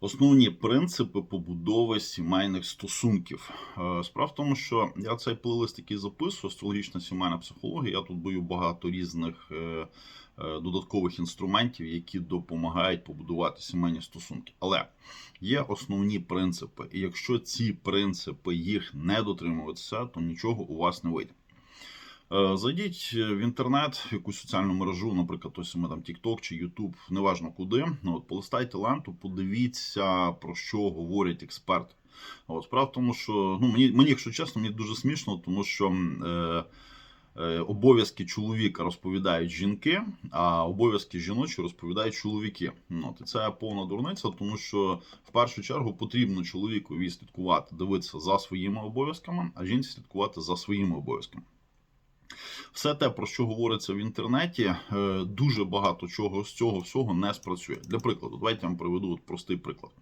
Основні принципи побудови сімейних стосунків. Е, Справа в тому, що я цей плейлист який записую, астрологічна сімейна психологія. Я тут бою багато різних е, е, додаткових інструментів, які допомагають побудувати сімейні стосунки. Але є основні принципи, і якщо ці принципи їх не дотримуватися, то нічого у вас не вийде. Е, Зайдіть в інтернет, в якусь соціальну мережу, наприклад, ось ми там TikTok чи YouTube, неважно куди. Ну, от, полистайте ленту, подивіться, про що говорять експерти. От, справа в тому, що ну, мені, мені, якщо чесно, мені дуже смішно, тому що е, е, обов'язки чоловіка розповідають жінки, а обов'язки жіночі розповідають чоловіки. Ну, от, і це повна дурниця, тому що в першу чергу потрібно чоловікові слідкувати, дивитися за своїми обов'язками, а жінці слідкувати за своїми обов'язками. Все те, про що говориться в інтернеті, е, дуже багато чого з цього всього не спрацює. Для прикладу, давайте я вам приведу от простий приклад.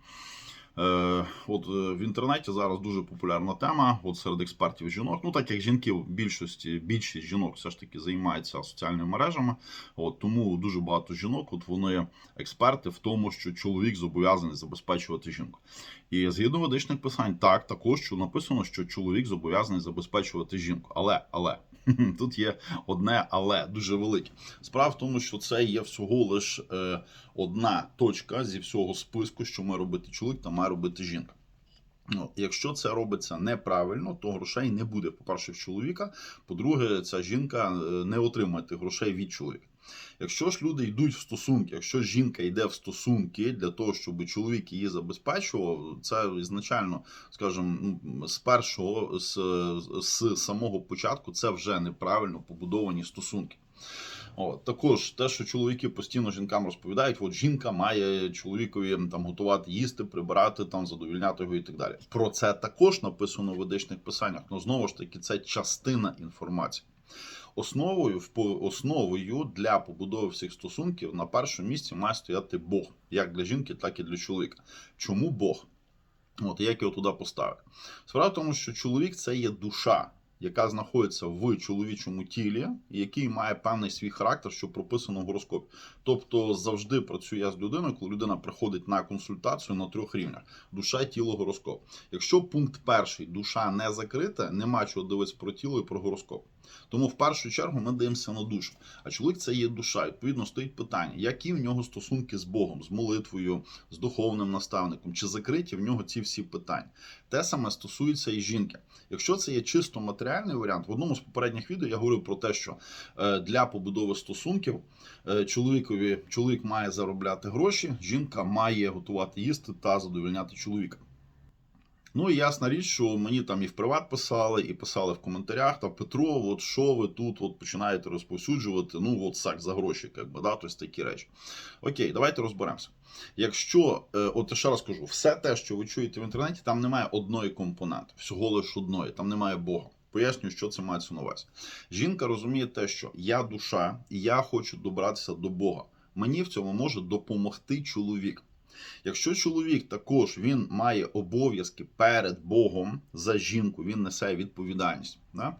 Е, От е, в інтернеті зараз дуже популярна тема, от серед експертів жінок. Ну так як жінки в більшості, більшість жінок все ж таки займаються соціальними мережами. От тому дуже багато жінок, от вони експерти в тому, що чоловік зобов'язаний забезпечувати жінку. І згідно ведичних писань, так також що написано, що чоловік зобов'язаний забезпечувати жінку. Але але тут є одне але дуже велике. Справа в тому, що це є всього лиш е, одна точка зі всього списку, що має робити чоловік та має робити жінка. Ну, якщо це робиться неправильно, то грошей не буде. По-перше, в чоловіка. По-друге, ця жінка е, не отримає грошей від чоловіка. Якщо ж люди йдуть в стосунки, якщо жінка йде в стосунки для того, щоб чоловік її забезпечував, це ізначально, скажімо, ну, з першого, з, з самого початку, це вже неправильно побудовані стосунки. От, також те, що чоловіки постійно жінкам розповідають, от жінка має чоловікові там готувати їсти, прибирати, там задовільняти його і так далі. Про це також написано в ведичних писаннях. але знову ж таки, це частина інформації. Основою основою для побудови всіх стосунків на першому місці має стояти Бог, як для жінки, так і для чоловіка. Чому Бог? От як його туди поставити? Справа в тому, що чоловік це є душа, яка знаходиться в чоловічому тілі, який має певний свій характер, що прописано в гороскопі. Тобто завжди працює я з людиною, коли людина приходить на консультацію на трьох рівнях: душа, тіло, гороскоп. Якщо пункт перший душа не закрита, нема чого дивитися про тіло і про гороскоп. Тому в першу чергу ми дивимося на душу. А чоловік це є душа. Відповідно, стоїть питання, які в нього стосунки з Богом, з молитвою, з духовним наставником, чи закриті в нього ці всі питання. Те саме стосується і жінки. Якщо це є чисто матеріальний варіант, в одному з попередніх відео я говорив про те, що е, для побудови стосунків е, чоловікові чоловік має заробляти гроші, жінка має готувати їсти та задовольняти чоловіка. Ну і ясна річ, що мені там і в приват писали, і писали в коментарях, та Петро, от що ви тут от починаєте розповсюджувати, ну от так, за гроші, як би, да, тобто такі речі. Окей, давайте розберемося. Якщо, е, от ще раз кажу, все те, що ви чуєте в інтернеті, там немає одної компоненти, всього лише одної, там немає Бога. Поясню, що це мається на увазі. Жінка розуміє те, що я душа, і я хочу добратися до Бога. Мені в цьому може допомогти чоловік. Якщо чоловік також він має обов'язки перед Богом за жінку, він несе відповідальність. Да?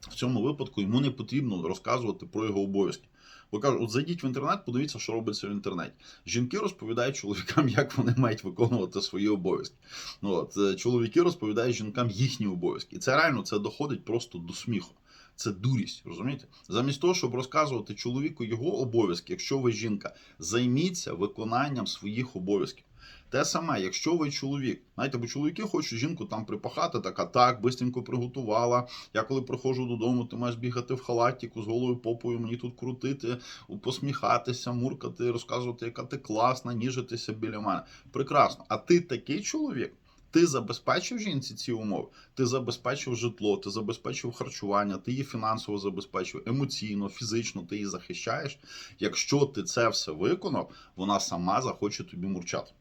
В цьому випадку йому не потрібно розказувати про його обов'язки. Бо кажуть, от зайдіть в інтернет, подивіться, що робиться в інтернеті. Жінки розповідають чоловікам, як вони мають виконувати свої обов'язки. Ну, от, е, Чоловіки розповідають жінкам їхні обов'язки. І це реально це доходить просто до сміху. Це дурість, розумієте? Замість того, щоб розказувати чоловіку його обов'язки, якщо ви жінка, займіться виконанням своїх обов'язків. Те саме, якщо ви чоловік, знаєте, бо чоловіки хочуть жінку там припахати, така так, бистренько приготувала. Я коли приходжу додому, ти маєш бігати в халатіку з голою попою, мені тут крутити, посміхатися, муркати, розказувати, яка ти класна, ніжитися біля мене. Прекрасно. А ти такий чоловік? Ти забезпечив жінці ці умови, ти забезпечив житло, ти забезпечив харчування, ти її фінансово забезпечив, емоційно, фізично ти її захищаєш. Якщо ти це все виконав, вона сама захоче тобі мурчати.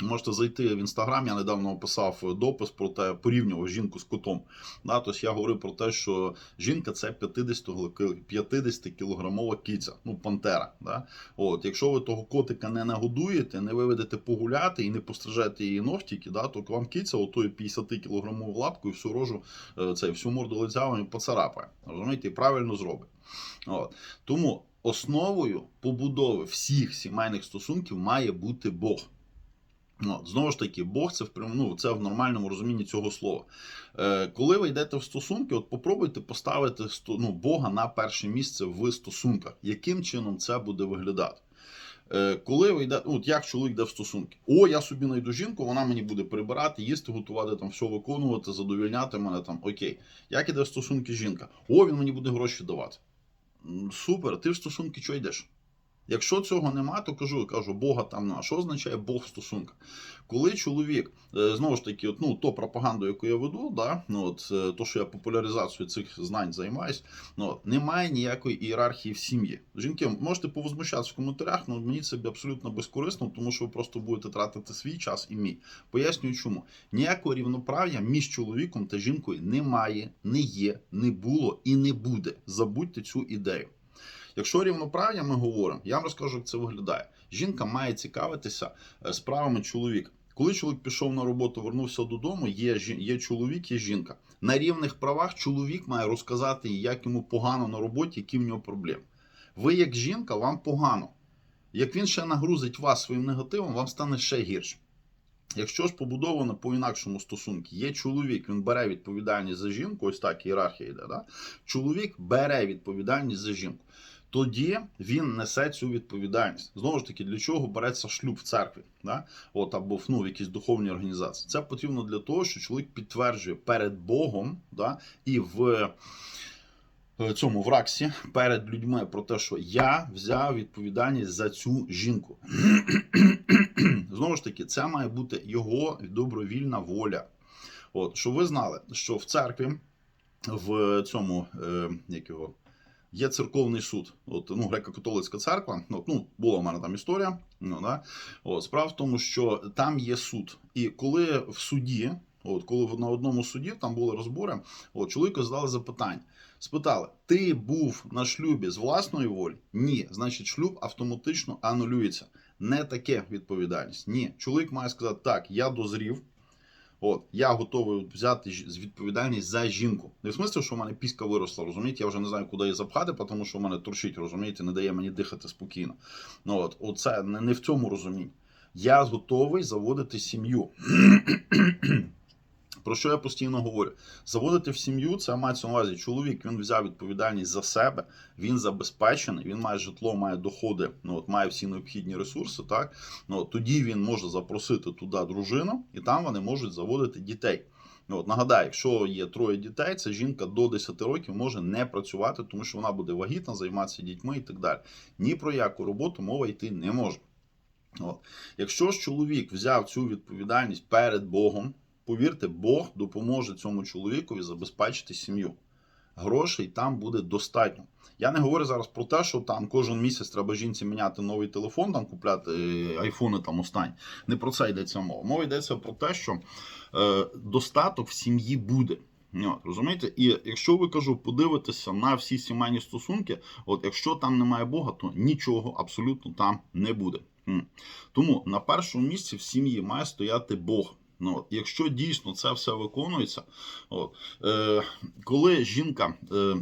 Можете зайти в інстаграм. Я недавно описав допис про те, порівнював жінку з котом. Да, тобто я говорив про те, що жінка це 50 кілограмова киця, ну пантера. Да? От, Якщо ви того котика не нагодуєте, не виведете погуляти і не пострижете її ногтіки, да, то вам киця отою 50 кілограмовою лапкою всю рожу, е, це, всю морду лиця вам поцарапає. Розумієте, і правильно зробить. От. Тому основою побудови всіх сімейних стосунків має бути Бог. Ну, знову ж таки, Бог це в ну, це в нормальному розумінні цього слова. Е, коли ви йдете в стосунки, от попробуйте поставити ну, Бога на перше місце в стосунках. Яким чином це буде виглядати? Е, коли ви йдете, ну, от як чоловік йде в стосунки? О, я собі знайду жінку, вона мені буде прибирати, їсти, готувати, там, все виконувати, задовільняти мене там. Окей. Як іде в стосунки жінка? О, він мені буде гроші давати. Супер, ти в стосунки що йдеш? Якщо цього нема, то кажу, кажу, Бога там нема. Що означає Бог в стосунках? Коли чоловік, е, знову ж таки, от, ну, то пропаганду, яку я веду, да, ну, от, е, то, що я популяризацією цих знань займаюсь, ну, немає ніякої ієрархії в сім'ї. Жінки, можете повозмущатися в коментарях, але мені це абсолютно безкорисно, тому що ви просто будете тратити свій час і мій. Пояснюю чому. Ніякого рівноправ'я між чоловіком та жінкою немає, не є, не було і не буде. Забудьте цю ідею. Якщо рівноправ'я ми говоримо, я вам розкажу, як це виглядає. Жінка має цікавитися е, справами чоловіка. Коли чоловік пішов на роботу, вернувся додому, є, є чоловік, є жінка. На рівних правах чоловік має розказати, як йому погано на роботі, які в нього проблеми. Ви, як жінка, вам погано. Як він ще нагрузить вас своїм негативом, вам стане ще гірше. Якщо ж побудовано по інакшому стосунки, є чоловік, він бере відповідальність за жінку, ось так ієрархія йде. Да? Чоловік бере відповідальність за жінку. Тоді він несе цю відповідальність. Знову ж таки, для чого береться шлюб в церкві, да? От, або ну, в якійсь духовній організації. Це потрібно для того, що чоловік підтверджує перед Богом да? і в е, цьому в раксі перед людьми про те, що я взяв відповідальність за цю жінку. Знову ж таки, це має бути його добровільна воля. От, щоб ви знали, що в церкві в цьому е, як є церковний суд. От, ну, греко-католицька церква. От, ну, була в мене там історія. Ну, да? От, справа в тому, що там є суд. І коли в суді, от, коли на одному суді там були розбори, от, чоловіку задали запитання. Спитали: ти був на шлюбі з власної волі? Ні. Значить, шлюб автоматично анулюється. Не таке відповідальність. Ні. Чоловік має сказати, так, я дозрів. От, я готовий взяти відповідальність за жінку. Не в смислі, що в мене піска виросла, розумієте? Я вже не знаю, куди її запхати, тому що в мене торчить, розумієте, не дає мені дихати спокійно. Ну от, оце не, не в цьому розумінні. Я готовий заводити сім'ю. Про що я постійно говорю? Заводити в сім'ю це мається на увазі. Чоловік він взяв відповідальність за себе, він забезпечений, він має житло, має доходи, ну от має всі необхідні ресурси. Так ну тоді він може запросити туди дружину, і там вони можуть заводити дітей. Ну, от нагадаю, якщо є троє дітей, ця жінка до 10 років може не працювати, тому що вона буде вагітна, займатися дітьми і так далі. Ні про яку роботу мова йти не може. От. Якщо ж чоловік взяв цю відповідальність перед Богом, повірте, Бог допоможе цьому чоловікові забезпечити сім'ю. Грошей там буде достатньо. Я не говорю зараз про те, що там кожен місяць треба жінці міняти новий телефон, там купляти е, айфони там останні. Не про це йдеться мова. Мова йдеться про те, що е, достаток в сім'ї буде. От, розумієте? І якщо ви кажу, подивитися на всі сімейні стосунки, от якщо там немає Бога, то нічого абсолютно там не буде. Тому на першому місці в сім'ї має стояти Бог. Ну, от, якщо дійсно це все виконується, от, е, коли жінка е,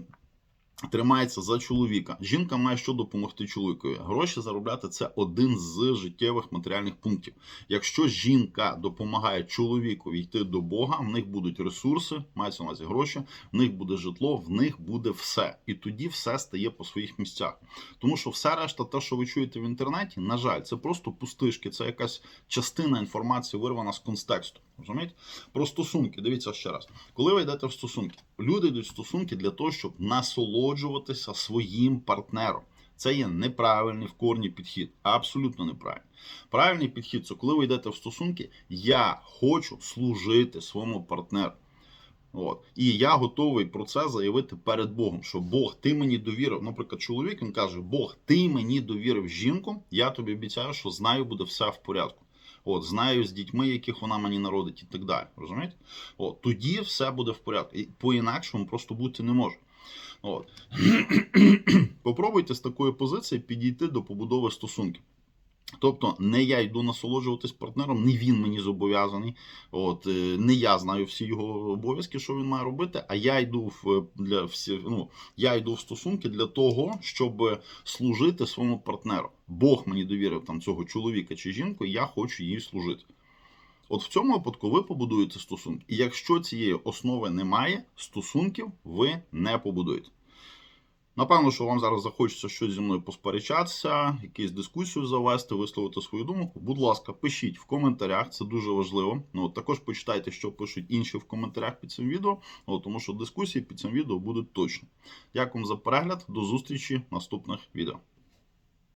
тримається за чоловіка, жінка має що допомогти чоловікові. Гроші заробляти це один з життєвих матеріальних пунктів. Якщо жінка допомагає чоловікові йти до Бога, в них будуть ресурси, мається на увазі гроші, в них буде житло, в них буде все. І тоді все стає по своїх місцях. Тому що все решта, те, що ви чуєте в інтернеті, на жаль, це просто пустишки, це якась частина інформації вирвана з контексту. Розумієте? Про стосунки. Дивіться ще раз. Коли ви йдете в стосунки, люди йдуть в стосунки для того, щоб насолоджуватися своїм партнером. Це є неправильний в корні підхід. Абсолютно неправильний. Правильний підхід це коли ви йдете в стосунки, я хочу служити своєму партнеру. От. І я готовий про це заявити перед Богом, що Бог, ти мені довірив. Наприклад, чоловік він каже: Бог, ти мені довірив жінку, я тобі обіцяю, що знаю, буде все в порядку. От, знаю з дітьми, яких вона мені народить, і так далі. Розумієте? От, тоді все буде в порядку. І по-інакшому просто бути не може. От. Попробуйте з такої позиції підійти до побудови стосунків. Тобто, не я йду насолоджуватись партнером, не він мені зобов'язаний. От е, не я знаю всі його обов'язки, що він має робити. А я йду в для всі, ну, я йду в стосунки для того, щоб служити своєму партнеру. Бог мені довірив там цього чоловіка чи жінку, і я хочу їй служити. От в цьому випадку ви побудуєте стосунки. І якщо цієї основи немає, стосунків ви не побудуєте. Напевно, що вам зараз захочеться щось зі мною посперечатися, якусь дискусію завести, висловити свою думку. Будь ласка, пишіть в коментарях, це дуже важливо. Ну, також почитайте, що пишуть інші в коментарях під цим відео, ну, тому що дискусії під цим відео будуть точно. Дякую за перегляд, до зустрічі в наступних відео.